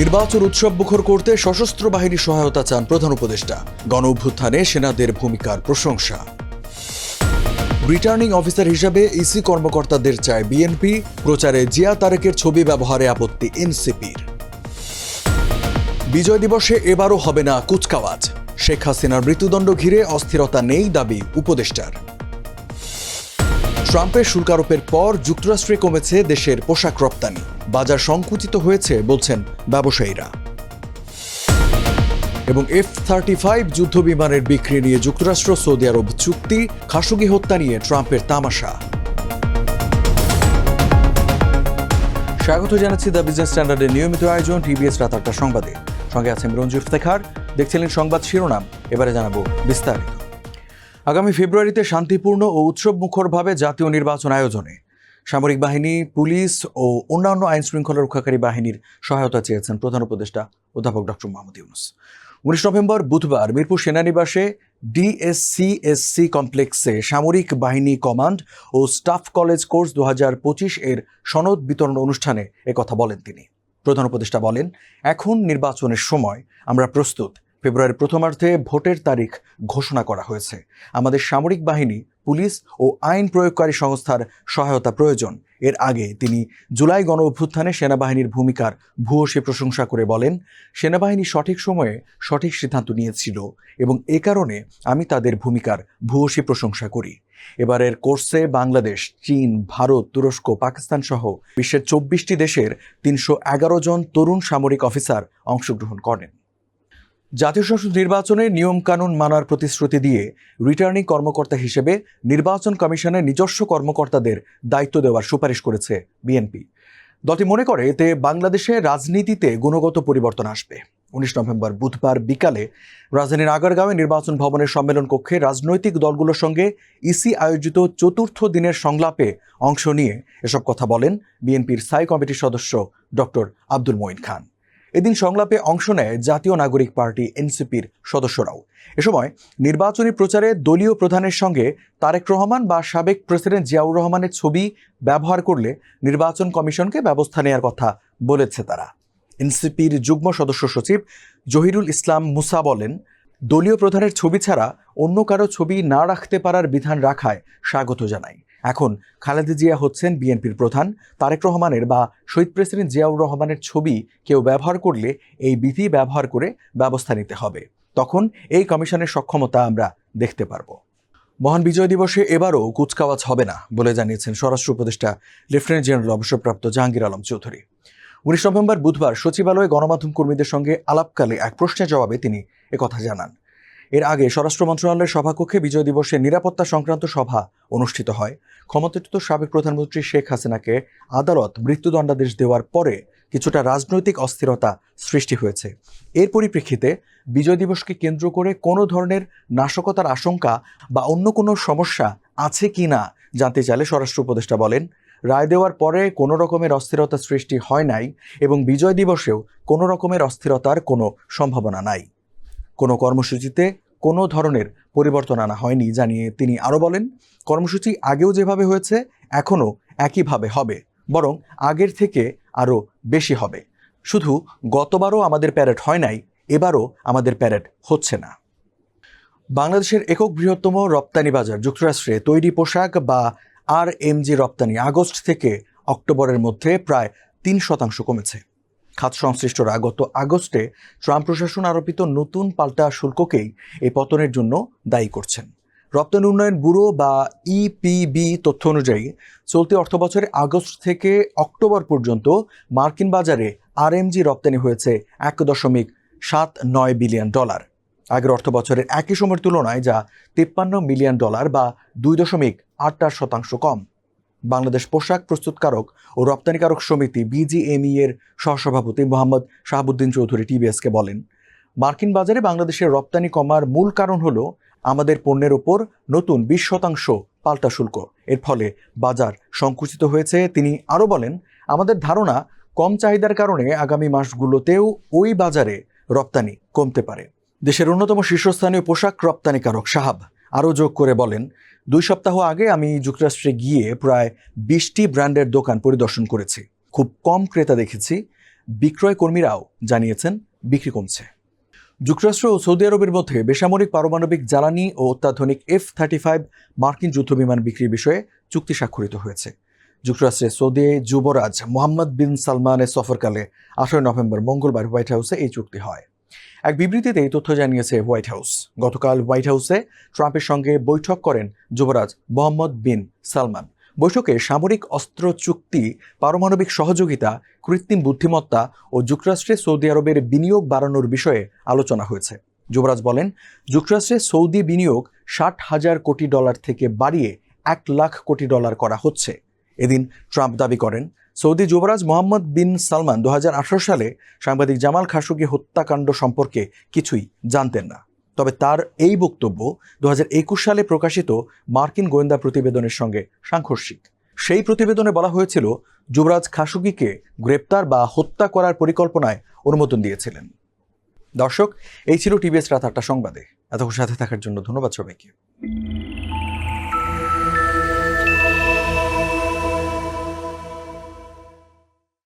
নির্বাচন উৎসব মুখর করতে সশস্ত্র বাহিনীর সহায়তা চান প্রধান উপদেষ্টা। গণ অভ্যুত্থানে সেনাদের ভূমিকার প্রশংসা। রিটার্নিং অফিসার হিসাবে ইসি কর্মকর্তাদের চায় বিএনপি, প্রচারে জিয়া তারেকের ছবি ব্যবহারে আপত্তি এনসিপির। বিজয় দিবসে এবারও হবে না কুচকাওয়াজ। শেখ হাসিনার মৃত্যুদণ্ড ঘিরে অস্থিরতা নেই দাবি উপদেষ্টার। ট্রাম্পের শুল্কারোপের পর যুক্তরাষ্ট্রে কমেছে দেশের পোশাক রপ্তানি। বাজার সংকুচিত হয়েছে, বলছেন ব্যবসায়ীরা। এবং এফ থার্টি ফাইভ যুদ্ধ বিমানের বিক্রি নিয়ে যুক্তরাষ্ট্র, সৌদি আরব চুক্তি খাসুগি হত্যা নিয়ে ট্রাম্পের তামাশা। স্বাগত জানাচ্ছি দ্য বিজনেস স্ট্যান্ডার্ডের নিয়মিত আয়োজন টিবিএস রাত আটটা সংবাদে। সঙ্গে আছেন রঞ্জু ইফতেখার। দেখছিলেন সংবাদ শিরোনাম, এবারে জানাব বিস্তারিত। আগামী ফেব্রুয়ারিতে শান্তিপূর্ণ ও উৎসব মুখরভাবে জাতীয় নির্বাচন আয়োজনে সামরিক বাহিনী, পুলিশ ও অন্যান্য আইন শৃঙ্খলা রক্ষাকারী বাহিনীর সহায়তা চেয়েছেন প্রধান উপদেষ্টা অধ্যাপক ডক্টর মোহাম্মদ ইউনুস। উনিশ নভেম্বর বুধবার মিরপুর সেনানিবাসে ডিএসসিএসসি কমপ্লেক্সে সামরিক বাহিনী কমান্ড ও স্টাফ কলেজ কোর্স দু হাজার পঁচিশ এর সনদ বিতরণ অনুষ্ঠানে একথা বলেন তিনি। প্রধান উপদেষ্টা বলেন, এখন নির্বাচনের সময় আমরা প্রস্তুত। ফেব্রুয়ারির প্রথমার্ধে ভোটের তারিখ ঘোষণা করা হয়েছে। আমাদের সামরিক বাহিনী পুলিশ ও আইন প্রয়োগকারী সংস্থার সহায়তা প্রয়োজন। এর আগে তিনি জুলাই গণ অভ্যুত্থানে সেনাবাহিনীর ভূমিকার ভূয়সী প্রশংসা করে বলেন, সেনাবাহিনী সঠিক সময়ে সঠিক সিদ্ধান্ত নিয়েছিল এবং এ কারণে আমি তাদের ভূমিকার ভূয়সী প্রশংসা করি। এবারের কোর্সে বাংলাদেশ, চীন, ভারত, তুরস্ক, পাকিস্তান সহ বিশ্বের চব্বিশটি দেশের তিনশো এগারো জন তরুণ সামরিক অফিসার অংশগ্রহণ করেন। জাতীয় সংসদ নির্বাচনে নিয়মকানুন মানার প্রতিশ্রুতি দিয়ে রিটার্নিং কর্মকর্তা হিসেবে নির্বাচন কমিশনের নিজস্ব কর্মকর্তাদের দায়িত্ব দেওয়ার সুপারিশ করেছে বিএনপি। দলটি মনে করে এতে বাংলাদেশে রাজনীতিতে গুণগত পরিবর্তন আসবে। উনিশ নভেম্বর বুধবার বিকালে রাজধানীর আগারগাঁওয়ে নির্বাচন ভবনের সম্মেলন কক্ষে রাজনৈতিক দলগুলোর সঙ্গে ইসি আয়োজিত চতুর্থ দিনের সংলাপে অংশ নিয়ে এসব কথা বলেন বিএনপির স্থায়ী কমিটির সদস্য ডক্টর আব্দুল মঈন খান। এদিন সংলাপে অংশ নেয় জাতীয় নাগরিক পার্টি এনসিপির সদস্যরাও। এ সময় নির্বাচনী প্রচারে দলীয় প্রধানের সঙ্গে তারেক রহমান বা সাবেক প্রেসিডেন্ট জিয়াউর রহমানের ছবি ব্যবহার করলে নির্বাচন কমিশনকে ব্যবস্থা নেওয়ার কথা বলেছে তারা। এনসিপির যুগ্ম সদস্য সচিব জহিরুল ইসলাম মুসা বলেন দলীয় প্রধানের ছবি ছাড়া অন্য কারও ছবি না রাখতে পারার বিধান রাখায় স্বাগত জানাই। এখন খালেদা জিয়া হচ্ছেন বিএনপির প্রধান, তারেক রহমানের বা শহীদ প্রেসিডেন্ট জিয়াউর রহমানের ছবি কেউ ব্যবহার করলে এই বিধি ব্যবহার করে ব্যবস্থা নিতে হবে। তখন এই কমিশনের সক্ষমতা আমরা দেখতে পারব। মহান বিজয় দিবসে এবারও কুচকাওয়াজ হবে না বলে জানিয়েছেন স্বরাষ্ট্র উপদেষ্টা লেফটেন্যান্ট জেনারেল অবসরপ্রাপ্ত জাহাঙ্গীর আলম চৌধুরী। উনিশ নভেম্বর বুধবার সচিবালয়ে গণমাধ্যম কর্মীদের সঙ্গে আলাপকালে এক প্রশ্নের জবাবে তিনি একথা জানান। এর আগে স্বরাষ্ট্র মন্ত্রণালয়ের সভাকক্ষে বিজয় দিবসের নিরাপত্তা সংক্রান্ত সভা অনুষ্ঠিত হয়। ক্ষমতাচ্যুত সাবেক প্রধানমন্ত্রী শেখ হাসিনাকে আদালত মৃত্যুদণ্ডাদেশ দেওয়ার পরে কিছুটা রাজনৈতিক অস্থিরতা সৃষ্টি হয়েছে। এর পরিপ্রেক্ষিতে বিজয় দিবসকে কেন্দ্র করে কোনো ধরনের নাশকতার আশঙ্কা বা অন্য কোনো সমস্যা আছে কি না জানতে চাইলে স্বরাষ্ট্র উপদেষ্টা বলেন রায় দেওয়ার পরে কোনো রকমের অস্থিরতা সৃষ্টি হয় নাই এবং বিজয় দিবসেও কোনো রকমের অস্থিরতার কোনো সম্ভাবনা নাই। কোনো কর্মসূচিতে কোনো ধরনের পরিবর্তন আনা হয়নি জানিয়ে তিনি আরও বলেন, কর্মসূচি আগেও যেভাবে হয়েছে, এখনও একইভাবে হবে, বরং আগের থেকে আরও বেশি হবে। শুধু গতবারও আমাদের প্যারেড হয় নাই, এবারও আমাদের প্যারেড হচ্ছে না। বাংলাদেশের একক বৃহত্তম রপ্তানি বাজার যুক্তরাষ্ট্রে তৈরি পোশাক বা আর এমজি রপ্তানি আগস্ট থেকে অক্টোবরের মধ্যে প্রায় তিন শতাংশ কমেছে। খাত সংশ্লিষ্টরা গত আগস্টে ট্রাম্প প্রশাসন আরোপিত নতুন পাল্টা শুল্ককেই এই পতনের জন্য দায়ী করছেন। রপ্তানি উন্নয়ন ব্যুরো বা ইপিবি তথ্য অনুযায়ী চলতি অর্থবছরে আগস্ট থেকে অক্টোবর পর্যন্ত মার্কিন বাজারে আরএমজি রপ্তানি হয়েছে এক দশমিক সাত নয় বিলিয়ন ডলার। আগের অর্থ বছরের একই সময়ের তুলনায় যা তিপ্পান্ন মিলিয়ন ডলার বা দুই দশমিক আট চার শতাংশ কম। বাংলাদেশ পোশাক প্রস্তুতকারক ও রপ্তানিকারক সমিতি বিজিএমই এর সহসভাপতি মোহাম্মদ শাহাবুদ্দিন চৌধুরী টিবিএসকে বলেন, মার্কিন বাজারে বাংলাদেশের রপ্তানি কমার মূল কারণ হলো আমাদের পণ্যের ওপর নতুন বিশ শতাংশ পাল্টা শুল্ক। এর ফলে বাজার সংকুচিত হয়েছে। তিনি আরও বলেন, আমাদের ধারণা কম চাহিদার কারণে আগামী মাসগুলোতেও ওই বাজারে রপ্তানি কমতে পারে। দেশের অন্যতম শীর্ষস্থানীয় পোশাক রপ্তানিকারক সাহাব আরও যোগ করে বলেন, দুই সপ্তাহ আগে আমি যুক্তরাষ্ট্রে গিয়ে প্রায় বিশটি ব্র্যান্ডের দোকান পরিদর্শন করেছি। খুব কম ক্রেতা দেখেছি। বিক্রয় কর্মীরাও জানিয়েছেন বিক্রি কমছে। যুক্তরাষ্ট্র ও সৌদি আরবের মধ্যে বেসামরিক পারমাণবিক জ্বালানি ও অত্যাধুনিক এফ থার্টি ফাইভ মার্কিন যুদ্ধবিমান বিক্রির বিষয়ে চুক্তি স্বাক্ষরিত হয়েছে। যুক্তরাষ্ট্রের সৌদি যুবরাজ মোহাম্মদ বিন সালমানের সফরকালে আঠারোই নভেম্বর মঙ্গলবার হোয়াইট হাউসে এই চুক্তি হয়। এক বিবৃতিতে এই তথ্য জানিয়েছে হোয়াইট হাউস। গতকাল হোয়াইট হাউসে ট্রাম্পের সঙ্গে বৈঠক করেন যুবরাজ মোহাম্মদ বিন সালমান। বৈঠকে সামরিক অস্ত্র চুক্তি, পারমাণবিক সহযোগিতা, কৃত্রিম বুদ্ধিমত্তা ও যুক্তরাষ্ট্রে সৌদি আরবের বিনিয়োগ বাড়ানোর বিষয়ে আলোচনা হয়েছে। যুবরাজ বলেন, যুক্তরাষ্ট্রে সৌদি বিনিয়োগ ষাট হাজার কোটি ডলার থেকে বাড়িয়ে এক লাখ কোটি ডলার করা হচ্ছে। এদিন ট্রাম্প দাবি করেন সৌদি যুবরাজ মোহাম্মদ বিন সালমান দু হাজার আঠেরো সালে সাংবাদিক জামাল খাশোগি হত্যাকাণ্ড সম্পর্কে কিছুই জানতেন না। তবে তার এই বক্তব্য দু হাজার একুশ সালে প্রকাশিত মার্কিন গোয়েন্দা প্রতিবেদনের সঙ্গে সাংঘর্ষিক। সেই প্রতিবেদনে বলা হয়েছিল, যুবরাজ খাশোগিকে গ্রেপ্তার বা হত্যা করার পরিকল্পনায় অনুমোদন দিয়েছিলেন। দর্শক, এই ছিল টিভিএস রাত আটটা সংবাদে। এতক্ষণ সাথে থাকার জন্য ধন্যবাদ সবাইকে।